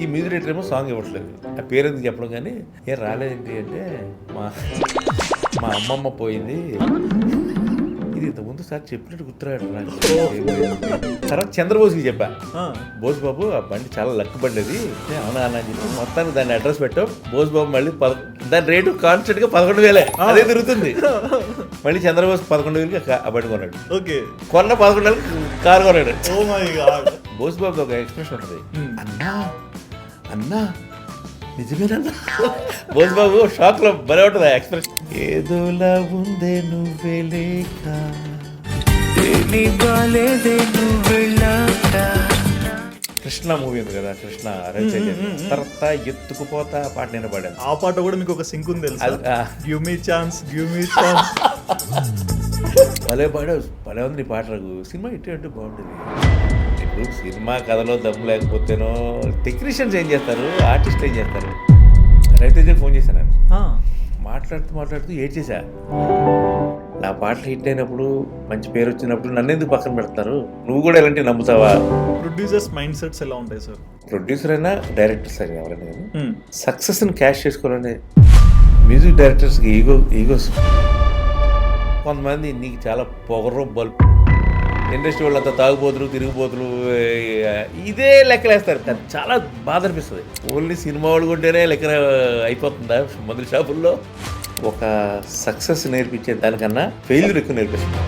ఈ music director ఏమో song ఇవ్వట్లేదు. ఆ పేరు ఎందుకు చెప్పడం కానీ ఏం రాలేదేంటి అంటే మా మా అమ్మమ్మ పోయింది. ఇది ఇంతకుముందు సార్ చెప్పినట్టు గుర్తురాడు తర్వాత చంద్రబోస్కి చెప్పా. బోస్ బాబు ఆ బండి చాలా లక్ బండి అది అవునా అన్న అని చెప్పి మొత్తానికి దాన్ని అడ్రస్ పెట్టాం. బోస్ బాబు మళ్ళీ పద దాని రేటు కాన్స్టెంట్గా పదకొండు వేలే. అదే తిరుగుతుంది. మళ్ళీ చంద్రబోస్ పదకొండు వేలకి ఆ బండి కొన్నాడు. ఓకే. కొన్న పదకొండు వేలకి కారు కొన్నాడు. గాడ్ బోస్ బాబు ఒక ఎక్స్ప్రెషన్ ఉంటుంది. అన్నా అన్నా నిజమేనన్నా? బోస్ బాబు షాక్లో భలే ఉంటుంది ఆ ఎక్స్ప్రెషన్ ఏదోలా ఉందే నువ్వే లేక. కృష్ణ మూవీ ఉంది కదా కృష్ణ తర్వాత ఎత్తుకుపోతా పాట నేను పాడాను. ఆ పాట కూడా మీకు ఒక సింక్ ఉంది. Give me chance give me chance భలే పాడావు భలే ఉంది నీ పాట రఘు. సినిమా ఇట్టే అంటే బాగుంటుంది ఇప్పుడు సినిమా కథలో దమ్ము లేకపోతేనో టెక్నీషియన్స్ ఏం చేస్తారు? ఆర్టిస్టులు ఏం చేస్తారు? రవితేజ ఫోన్ చేశాను నేను. మాట్లాడుతూ మాట్లాడుతూ ఏడ్చేసా నా పాటలు హిట్ అయినప్పుడు మంచి పేరు వచ్చినప్పుడు నన్ను ఎందుకు పక్కన పెడతారు? నువ్వు కూడా ఇలాంటివి నమ్ముతావా? ప్రొడ్యూసర్స్ మైండ్ సెట్స్ ఎలా ఉంటాయి సార్? ప్రొడ్యూసర్ అయినా డైరెక్టర్స్ అయినా ఎవరైనా కానీ సక్సెస్ని క్యాష్ చేసుకోవాలని మ్యూజిక్ డైరెక్టర్స్కి ఈగో ఈగోస్. కొంతమంది నీకు చాలా పొగరు బల్బ్ ఇండస్ట్రీ వాళ్ళంతా తాగుబోతులు తిరిగిపోతులు ఇదే లెక్కలేస్తారు. చాలా బాధ అనిపిస్తుంది ఓన్లీ సినిమా వాళ్ళు కొంటేనే లెక్క అయిపోతుందా? మందుల షాపుల్లో ఒక సక్సెస్ నేర్పించే దానికన్నా ఫెయిల్యూర్ ఎక్కువ నేర్పిస్తుంది.